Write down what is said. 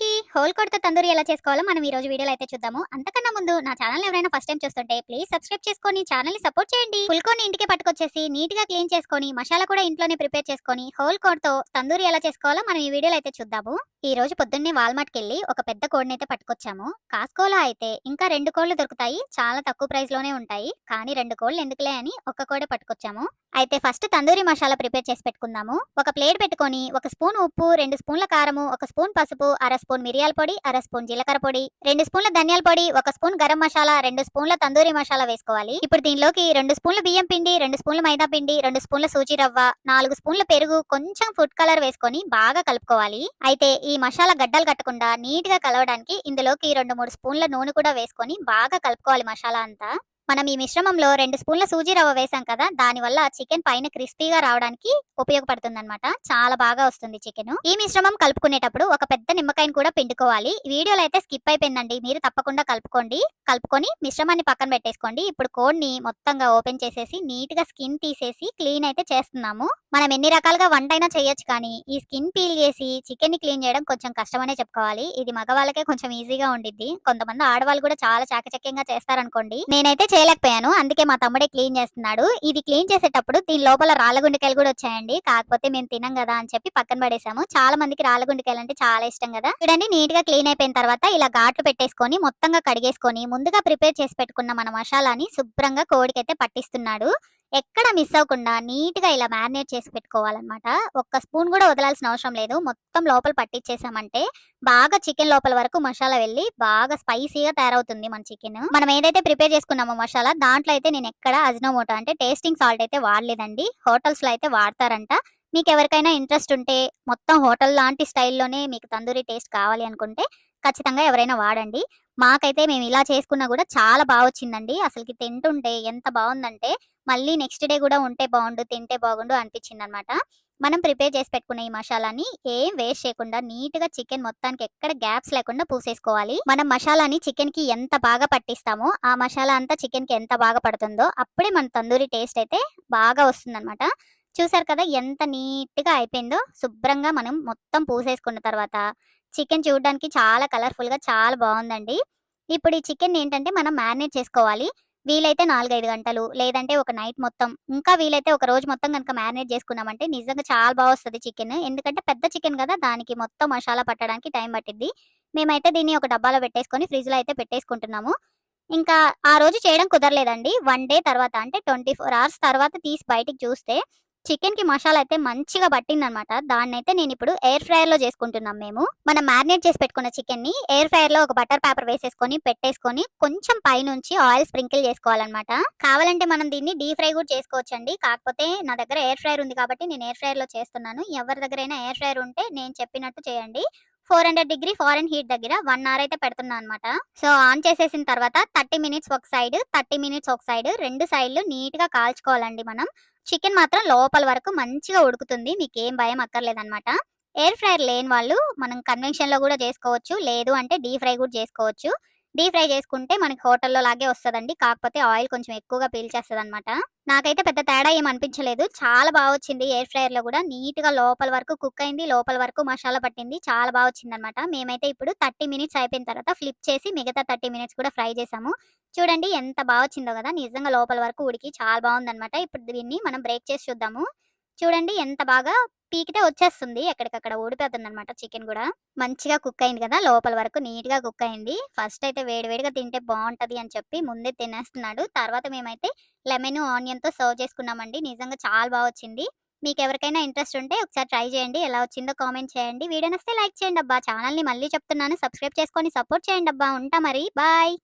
అందరికీ హోల్ కొడత తందూరి ఎలా చేసుకోవాలో మనం ఈ రోజు వీడియోలో అయితే చూద్దాము. అంతకన్నా ముందు నా ఛానల్ ఎవరైనా ఫస్ట్ టైం చూస్తుంటే ప్లీజ్ సబ్స్క్రైబ్ చేసుకొని ఛానల్ని సపోర్ట్ చేయండి. ఫుల్ ఇంటికి పట్టుకొచ్చేసి నీట్గా క్లీన్ చేసుకొని మసాలా కూడా ఇంట్లోనే ప్రిపేర్ చేసుకొని హోల్ కోడ్తో తందూరి ఎలా చేసుకోవాలో మనం ఈ వీడియోలో అయితే చూద్దాము. ఈ రోజు పొద్దున్నే వాల్మార్ట్కి వెళ్ళి ఒక పెద్ద కోడిని అయితే పట్టుకొచ్చాము. కాస్కోలో అయితే ఇంకా రెండు కోళ్ళు దొరుకుతాయి. చాలా తక్కువ ప్రైస్లోనే ఉంటాయి. కానీ రెండు కోళ్ళు ఎందుకులే అని ఒక్క కోడే పట్టుకొచ్చాము. అయితే ఫస్ట్ తందూరి మసాలా ప్రిపేర్ చేసి పెట్టుకుందాము. ఒక ప్లేట్ పెట్టుకొని ఒక స్పూన్ ఉప్పు రెండు స్పూన్ల కారము ఒక స్పూన్ పసుపు అర స్పూన్ మిరియాల పొడి అర స్పూన్ జీలకర్ర పొడి రెండు స్పూన్ల ధనియాల పొడి ఒక స్పూన్ గరం మసాలా రెండు స్పూన్ల తందూరి మసాలా వేసుకోవాలి. ఇప్పుడు దీనిలోకి రెండు స్పూన్ల బియ్యం పిండి రెండు స్పూన్ల మైదా పిండి రెండు స్పూన్ల సూజీ రవ్వ నాలుగు స్పూన్ల పెరుగు కొంచెం ఫుడ్ కలర్ వేసుకొని బాగా కలుపుకోవాలి. అయితే ఈ మసాలా గడ్డలు కట్టకుండా నీట్గా కలవడానికి ఇందులోకి రెండు మూడు స్పూన్ల నూనె కూడా వేసుకొని బాగా కలుపుకోవాలి మసాలా అంతా. మనం ఈ మిశ్రమంలో రెండు స్పూన్ల సూజీ రవ్వ వేసాం కదా దాని వల్ల చికెన్ పైన క్రిస్పీగా రావడానికి ఉపయోగపడుతుంది చాలా బాగా వస్తుంది చికెన్. ఈ మిశ్రమం కలుపుకునేటప్పుడు ఒక పెద్ద నిమ్మకాయని కూడా పిండుకోవాలి. వీడియోలో అయితే స్కిప్ అయిపోయిందండి. మీరు తప్పకుండా కలుపుకోండి. కలుపుకొని మిశ్రమాన్ని పక్కన పెట్టేసుకోండి. ఇప్పుడు కోడ్ని మొత్తంగా ఓపెన్ చేసేసి నీట్గా స్కిన్ తీసేసి క్లీన్ అయితే చేస్తున్నాము. మనం ఎన్ని రకాలుగా వంట అయినా చేయొచ్చు కానీ ఈ స్కిన్ పీల్ చేసి చికెన్ని క్లీన్ చేయడం కొంచెం కష్టమనే చెప్పుకోవాలి. ఇది మగవాళ్ళకే కొంచెం ఈజీగా ఉండిద్ది. కొంతమంది ఆడవాళ్ళు కూడా చాలా చాకచక్యంగా చేస్తారనుకోండి. నేనైతే చేయలేకపోయాను అందుకే మా తమ్ముడే క్లీన్ చేస్తున్నాడు. ఇది క్లీన్ చేసేటప్పుడు దీని లోపల రాళ్ళగుండికాయలు కూడా వచ్చాయండి. కాకపోతే మేము తినం కదా అని చెప్పి పక్కన పడేసాము. చాలా మందికి రాళ్ళగుండికాయలు అంటే చాలా ఇష్టం కదా. చూడండి నీట్గా క్లీన్ అయిపోయిన తర్వాత ఇలా ఘాట్లు పెట్టేసుకొని మొత్తంగా కడిగేసుకొని ముందుగా ప్రిపేర్ చేసి పెట్టుకున్న మన మసాలాని శుభ్రంగా కోడికైతే పట్టిస్తున్నాడు. ఎక్కడ మిస్ అవ్వకుండా నీట్గా ఇలా మ్యారినేట్ చేసి పెట్టుకోవాలన్నమాట. ఒక్క స్పూన్ కూడా వదలాల్సిన అవసరం లేదు. మొత్తం లోపల పట్టించేసామంటే బాగా చికెన్ లోపల వరకు మసాలా వెళ్ళి బాగా స్పైసీగా తయారవుతుంది మన చికెన్. మనం ఏదైతే ప్రిపేర్ చేసుకున్నామో మసాలా దాంట్లో అయితే నేను ఎక్కడ అజినోమోటో అంటే టేస్టింగ్ సాల్ట్ అయితే వాడలేదండి. హోటల్స్లో అయితే వాడతారంట. మీకు ఎవరికైనా ఇంట్రెస్ట్ ఉంటే మొత్తం హోటల్ లాంటి స్టైల్లోనే మీకు తందూరి టేస్ట్ కావాలి అనుకుంటే ఖచ్చితంగా ఎవరైనా వాడండి. మాకైతే మేము ఇలా చేసుకున్నా కూడా చాలా బాగా వచ్చిందండి. అసలుకి తింటుంటే ఎంత బాగుందంటే మళ్ళీ నెక్స్ట్ డే కూడా ఉంటే బాగుండు తింటే బాగుండు అనిపించింది అనమాట మనం ప్రిపేర్ చేసి పెట్టుకున్న ఈ మసాలాని ఏం వేస్ట్ చేయకుండా నీట్గా చికెన్ మొత్తానికి ఎక్కడ గ్యాప్స్ లేకుండా పూసేసుకోవాలి. మనం మసాలాని చికెన్కి ఎంత బాగా పట్టిస్తామో ఆ మసాలా అంతా చికెన్కి ఎంత బాగా పడుతుందో అప్పుడే మన తందూరి టేస్ట్ అయితే బాగా వస్తుందన్నమాట చూసారు కదా ఎంత నీట్గా అయిపోయిందో శుభ్రంగా మనం మొత్తం పూసేసుకున్న తర్వాత చికెన్ చూడడానికి చాలా కలర్ఫుల్గా చాలా బాగుందండి ఇప్పుడు ఈ చికెన్ ఏంటంటే మనం మ్యారినేట్ చేసుకోవాలి. వీలైతే నాలుగైదు గంటలు లేదంటే ఒక నైట్ మొత్తం. ఇంకా వీలైతే ఒక రోజు మొత్తం కనుక మ్యారినేట్ చేసుకున్నామంటే నిజంగా చాలా బాగా వస్తుంది చికెన్. ఎందుకంటే పెద్ద చికెన్ కదా దానికి మొత్తం మసాలా పట్టడానికి టైం పట్టింది మేమైతే దీన్ని ఒక డబ్బాలో పెట్టేసుకొని ఫ్రిడ్జ్లో అయితే పెట్టేసుకుంటున్నాము. ఇంకా ఆ రోజు చేయడం కుదరలేదండి. వన్ డే తర్వాత అంటే ట్వంటీ ఫోర్ అవర్స్ తర్వాత తీసి బయటికి చూస్తే చికెన్కి మసాలా అయితే మంచిగా పట్టిందనమాట. దాన్ని అయితే నేను ఇప్పుడు ఎయిర్ ఫ్రైయర్లో చేసుకుంటున్నాం మేము. మనం మ్యారినేట్ చేసి పెట్టుకున్న చికెన్ని ఎయిర్ ఫ్రైయర్లో ఒక బటర్ పేపర్ వేసేసుకొని పెట్టేసుకొని కొంచెం పైనుంచి ఆయిల్ స్ప్రింకిల్ చేసుకోవాలన్నమాట కావాలంటే మనం దీన్ని డీప్ ఫ్రై కూడా చేసుకోవచ్చండి. కాకపోతే నా దగ్గర ఎయిర్ ఫ్రైయర్ ఉంది కాబట్టి నేను ఎయిర్ ఫ్రైయర్లో చేస్తున్నాను. ఎవరి దగ్గరైనా ఎయిర్ ఫ్రైయర్ ఉంటే నేను చెప్పినట్టు చేయండి. Four hundred degree foreign heat దగ్గర వన్ అవర్ అయితే పెడుతున్నాను అనమాట. సో ఆన్ చేసేసిన తర్వాత థర్టీ మినిట్స్ ఒక సైడ్ థర్టీ మినిట్స్ ఒక సైడ్ రెండు సైడ్లు నీట్గా కాల్చుకోవాలండి మనం. చికెన్ మాత్రం లోపల వరకు మంచిగా ఉడుకుతుంది. మీకు ఏం భయం అక్కర్లేదన్నమాట. ఎయిర్ ఫ్రైర్ లేని వాళ్ళు మనం కన్వెన్షన్లో కూడా చేసుకోవచ్చు. లేదు అంటే డీప్ ఫ్రై కూడా చేసుకోవచ్చు. డీప్ ఫ్రై చేసుకుంటే మనకి హోటల్లో లాగే వస్తుందండి. కాకపోతే ఆయిల్ కొంచెం ఎక్కువగా పీల్చేస్తుంది అనమాట నాకైతే పెద్ద తేడా ఏం అనిపించలేదు. చాలా బాగా వచ్చింది ఎయిర్ ఫ్రైయర్లో కూడా. నీట్గా లోపల వరకు కుక్ అయింది. లోపల వరకు మసాలా పట్టింది. చాలా బాగా వచ్చింది అనమాట మేమైతే ఇప్పుడు థర్టీ మినిట్స్ అయిపోయిన తర్వాత ఫ్లిప్ చేసి మిగతా థర్టీ మినిట్స్ కూడా ఫ్రై చేసాము. చూడండి ఎంత బాగా వచ్చిందో కదా. నిజంగా లోపల వరకు ఉడికి చాలా బాగుందన్నమాట. ఇప్పుడు దీన్ని మనం బ్రేక్ చేసి చూద్దాము. చూడండి ఎంత బాగా పీకితే వచ్చేస్తుంది. ఎక్కడికక్కడ ఊడిపోతుంది అనమాట చికెన్ కూడా. మంచిగా కుక్ అయింది కదా. లోపల వరకు నీట్గా కుక్ అయింది. ఫస్ట్ అయితే వేడివేడిగా తింటే బాగుంటది అని చెప్పి ముందే తినేస్తున్నాడు. తర్వాత మేమైతే లెమన్ ఆనియన్తో సర్వ్ చేసుకున్నామండి. నిజంగా చాలా బాగా వచ్చింది. మీకు ఎవరికైనా ఇంట్రెస్ట్ ఉంటే ఒకసారి ట్రై చేయండి. ఎలా వచ్చిందో కామెంట్ చేయండి. వీడియో నస్తే లైక్ చేయండి అబ్బా. ఛానల్ని మళ్ళీ చెప్తున్నాను. సబ్స్క్రైబ్ చేసుకొని సపోర్ట్ చేయండి అబ్బా. ఉంటా మరి. బాయ్